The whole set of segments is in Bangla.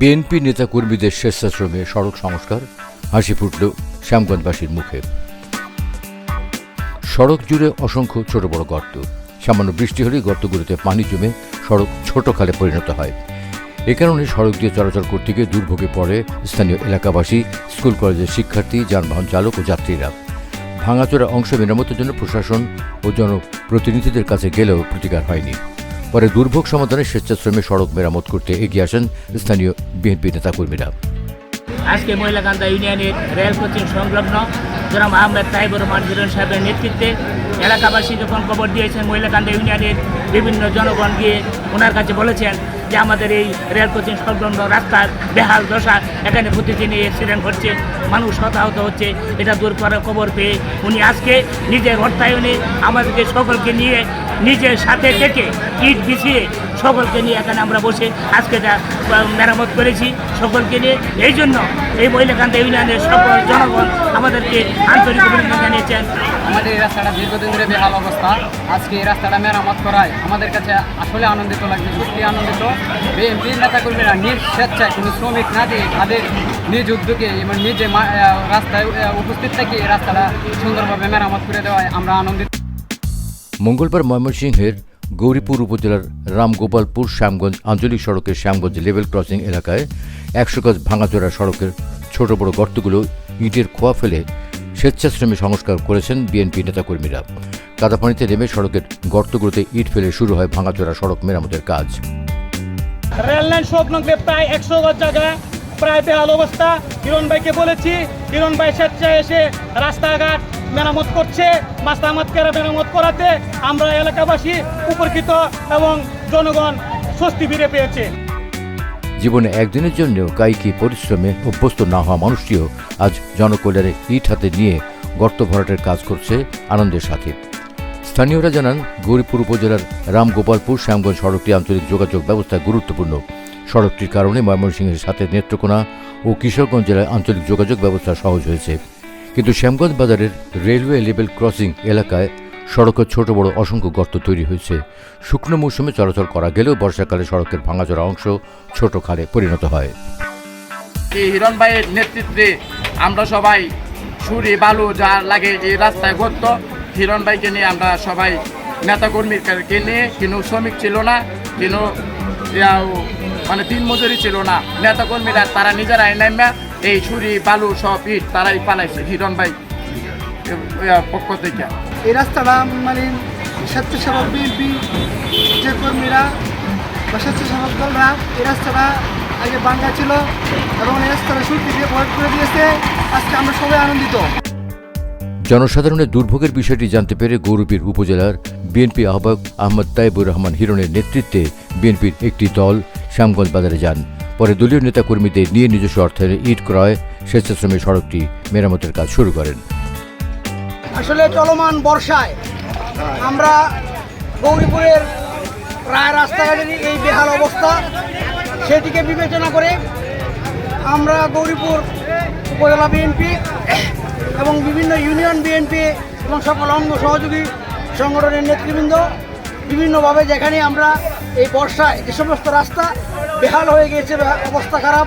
বিএনপি নেতা কর্মীদের স্বেচ্ছাশ্রমে সড়ক সংস্কার, হাসি ফুটল শ্যামগঞ্জবাসীর মুখে। সড়ক জুড়ে অসংখ্য ছোট বড় গর্ত। সামান্য বৃষ্টি হলেই গর্তগুলোতে পানি জমে সড়ক ছোট খালে পরিণত হয়। এ কারণে সড়ক দিয়ে চলাচল করতে গিয়ে দুর্ভোগে পড়ে স্থানীয় এলাকাবাসী, স্কুল কলেজের শিক্ষার্থী, যানবাহন চালক ও যাত্রীরা। ভাঙাচোরা অংশ মেরামতের জন্য প্রশাসন ও জনপ্রতিনিধিদের কাছে গেলেও প্রতিকার হয়নি। পরে দুর্ভোগ সমাধানে স্বেচ্ছাশ্রমে সড়ক মেরামত করতে এগিয়ে আসেন স্থানীয় বিএনপি নেতাকর্মীরা। আজকে মহিলাকান্দা ইউনিয়নের রেল কোচিং সংলগ্ন জনাব আহমেদ তাইবুর রহমান সাহেবের নেতৃত্বে এলাকাবাসী যখন খবর দিয়েছেন মহিলাকান্দা ইউনিয়নের বিভিন্ন জনগণ গিয়ে ওনার কাছে বলেছেন যে আমাদের এই রেল কোচিং সংলগ্ন রাস্তার বেহাল দশা এখানে প্রতিদিনই অ্যাক্সিডেন্ট হচ্ছে মানুষ হতাহত হচ্ছে, এটা দূর করার খবর পেয়ে উনি আজকে নিজের অর্থায়নে আমাদেরকে সকলকে নিয়ে নিজের সাথে থেকে ইট বিছিয়ে সকলকে নিয়ে এখানে আমরা বসে আজকে যা মেরামত করেছি সকলকে নিয়ে। এই জন্য এই মহিলাকান্ত ইউনিয়নের সকল জনগণ আমাদেরকে আন্তরিক অভিনন্দন জানিয়েছেন। আমাদের এই রাস্তাটা দীর্ঘদিন ধরে বেহাল অবস্থা। আজকে এই রাস্তাটা মেরামত করায় আমাদের কাছে আসলে আনন্দিত লাগছে সত্যি আনন্দিত। বিএনপির নেতাকর্মীরা নিজ স্বেচ্ছায় কোনো শ্রমিক না দিয়ে তাদের নিজ উদ্যোগে এবং নিজে মা- রাস্তায় উপস্থিত থেকে এই রাস্তাটা সুন্দরভাবে মেরামত করে দেওয়ায় আমরা আনন্দিত। মঙ্গলবার ময়মনসিংহের গৌরীপুর উপজেলার রামগোপালপুর শ্যামগঞ্জ আঞ্চলিক সড়কের শ্যামগঞ্জ লেভেল ক্রসিং এলাকায় একশো গজ ভাঙাচোরা সড়কের ছোট বড় গর্তগুলো ইটের খোয়া ফেলে স্বেচ্ছাশ্রমী সংস্কার করেছেন বিএনপি নেতাকর্মীরা। কাদাপানিতে নেমে সড়কের গর্তগুলোতে ইট ফেলে শুরু হয় ভাঙাচোরা সড়ক মেরামতের কাজ। রেল লাইন সংলগ্নে প্রায় একশো গজ জায়গা, প্রায় বেহাল অবস্থা। হিরণ ভাইকে বলেছি হিরণ ভাই স্বেচ্ছায় এসে রাস্তাঘাট মেরামত করছে মাস্তামাত কেরা মেরামত করাতে আমরা এলাকাবাসী উপকৃত এবং জনগণ স্বস্তি ফিরে পেয়েছে। জীবনে একদিনের জন্যও কায়িকী পরিশ্রমে অভ্যস্ত না হওয়া মানুষটিও আজ জনকল্যাণে ইট হাতে নিয়ে গর্ত ভরাটের কাজ করছে আনন্দের সাথে। স্থানীয়রা জানান, গৌরীপুর উপজেলার রামগোপালপুর শ্যামগঞ্জ সড়কটি আঞ্চলিক যোগাযোগ ব্যবস্থা গুরুত্বপূর্ণ। সড়কটির কারণে ময়মনসিংহের সাথে নেত্রকোনা ও কিশোরগঞ্জ জেলায় আঞ্চলিক যোগাযোগ ব্যবস্থা সহজ হয়েছে। কিন্তু শ্যামগঞ্জ বাজারের রেলওয়ে লেভেল ক্রসিং এলাকায় সড়কের ছোট বড় অসংখ্য গর্ত তৈরি হয়েছে। শুকনো মৌসুমে চলাচল করা গেলেও বর্ষাকালে সড়কের ভাঙাচোরা অংশ ছোট খালে পরিণত হয়। এই হিরণ ভাইয়ের নেতৃত্বে আমরা সবাই ছুরি, বালু যা লাগে এই রাস্তায় করত হিরণ ভাইকে নিয়ে আমরা সবাই নেতা নেতাকর্মীকে নিয়ে কোনো শ্রমিক ছিল না কোনো মানে দিন মজুরি ছিল না। নেতাকর্মীরা তারা নিজেরাই নামে এই ছুরি বালু সব ইট তারাই পালাইছে। হিরণ ভাই পক্ষ থেকে। এই রাস্তাটা মানে স্বেচ্ছাসেবক বিএনপি যে কর্মীরা বা স্বেচ্ছাসেবক দলরা এই রাস্তাটা আগে বাঙ্গা ছিল এবং এই রাস্তাটা সুরকি দিয়ে ভরাট করে দিয়েছে। আজকে আমরা সবাই আনন্দিত। জনসাধারণের দুর্ভোগের বিষয়টি জানতে পেরে গৌরবীর উপজেলার বিএনপি আহ্বায়ক আহমদ তাইবুর রহমান হিরণের নেতৃত্বে বিএনপির একটি দল শ্যামগঞ্জ বাজারে যান। পরে দলীয় নেতাকর্মীদের নিয়ে নিজস্ব অর্থায়নে ইট ক্রয় স্বেচ্ছাশ্রমে সড়কটি মেরামতের কাজ শুরু করেন। আসলে চলমান বর্ষায় আমরা গৌরীপুরের প্রায় রাস্তাঘাটের এই বেহাল অবস্থা সেটিকে বিবেচনা করে আমরা গৌরীপুর উপজেলা বিএনপি এবং বিভিন্ন ইউনিয়ন বিএনপি এবং সকল অঙ্গ সহযোগী সংগঠনের নেতৃবৃন্দ বিভিন্নভাবে যেখানে আমরা এই বর্ষায় যে সমস্ত রাস্তা বেহাল হয়ে গিয়েছে অবস্থা খারাপ।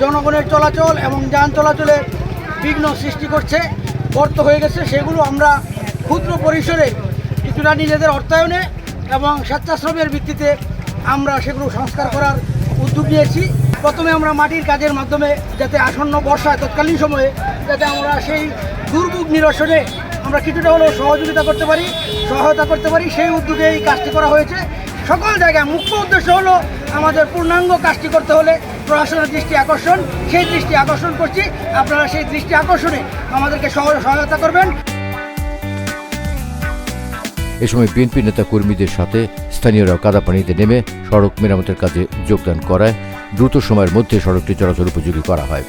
জনগণের চলাচল এবং যান চলাচলে বিঘ্ন সৃষ্টি করছে, গর্ত হয়ে গেছে। সেগুলো আমরা ক্ষুদ্র পরিসরে কিছুটা নিজেদের অর্থায়নে এবং স্বেচ্ছাশ্রমের ভিত্তিতে আমরা সেগুলো সংস্কার করার উদ্যোগ নিয়েছি। প্রথমে আমরা মাটির কাজের মাধ্যমে যাতে আসন্ন বর্ষায় তৎকালীন সময়ে যাতে আমরা সেই দুর্ভোগ নিরসনে আমরা কিছুটা হলেও সহযোগিতা করতে পারি, সহায়তা করতে পারি, সেই উদ্যোগে এই কাজটি করা হয়েছে। সকল জায়গায় মুখ্য উদ্দেশ্য হলো আমাদের পূর্ণাঙ্গ কাজটি করতে হলে প্রশাসনের দৃষ্টি আকর্ষণ। সেই দৃষ্টি আকর্ষণ করছি আপনারা সেই দৃষ্টি আকর্ষণে আমাদেরকে সহ- সহায়তা করবেন। এ সময় বিএনপি নেতা কর্মীদের সাথে স্থানীয়রাও কাদাপানিতে নেমে সড়ক মেরামতের কাজে যোগদান করায় দ্রুত সময়ের মধ্যে সড়কটি চলাচল উপযোগী করা হয়।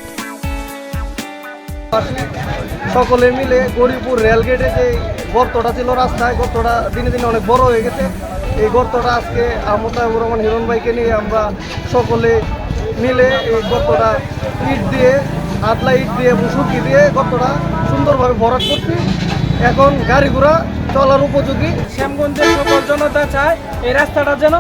সকলে মিলে গরিপুর রেলগেটে যে গর্তটা ছিল রাস্তায় গর্তটা দিনে দিনে অনেক বড় হয়ে গেছে। এই গর্তটা আজকে আমতায়ুর রহমান হিরণ ভাইকে নিয়ে আমরা সকলে মিলে এই গর্তটা ইট দিয়ে আতলা ইট দিয়ে মুসুকি দিয়ে গর্তটা সুন্দরভাবে ভরাট করছি। এখন গাড়ি ঘোড়া চলার উপযোগী। শ্যামগঞ্জের সকল জনতা চায় এই রাস্তাটা যেন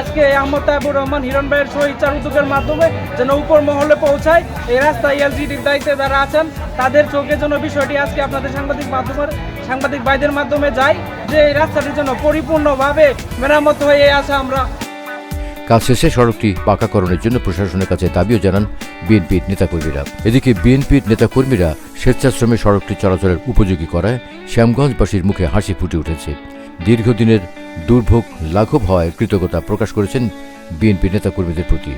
আজকে আহমদ তাইবুর রহমান হিরণ ভাইয়ের সহিচার উদ্যোগের মাধ্যমে যেন উপর মহলে পৌঁছায়, এই রাস্তায় এলজিডির দায়িত্বে যারা আছেন, তাদের চোখের জন্য বিষয়টি আজকে আপনাদের সাংবাদিক মাধ্যমের, সাংবাদিক ভাইদের মাধ্যমে যায়, যে এই রাস্তাটির জন্য পরিপূর্ণভাবে মেরামত হয়ে আছে আমরা। কাজ শেষে সড়কটি পাকাকরণের জন্য প্রশাসনের কাছে দাবিও জানান বিএনপির নেতাকর্মীরা। এদিকে বিএনপির নেতাকর্মীরা স্বেচ্ছাশ্রমে সড়কটি চলাচলের উপযোগী করায় শ্যামগঞ্জবাসীর মুখে হাসি ফুটে উঠেছে। দীর্ঘদিনের দুর্ভোগ লাঘব হওয়ায় কৃতজ্ঞতা প্রকাশ করেছেন বিএনপি নেতাকর্মীদের প্রতি।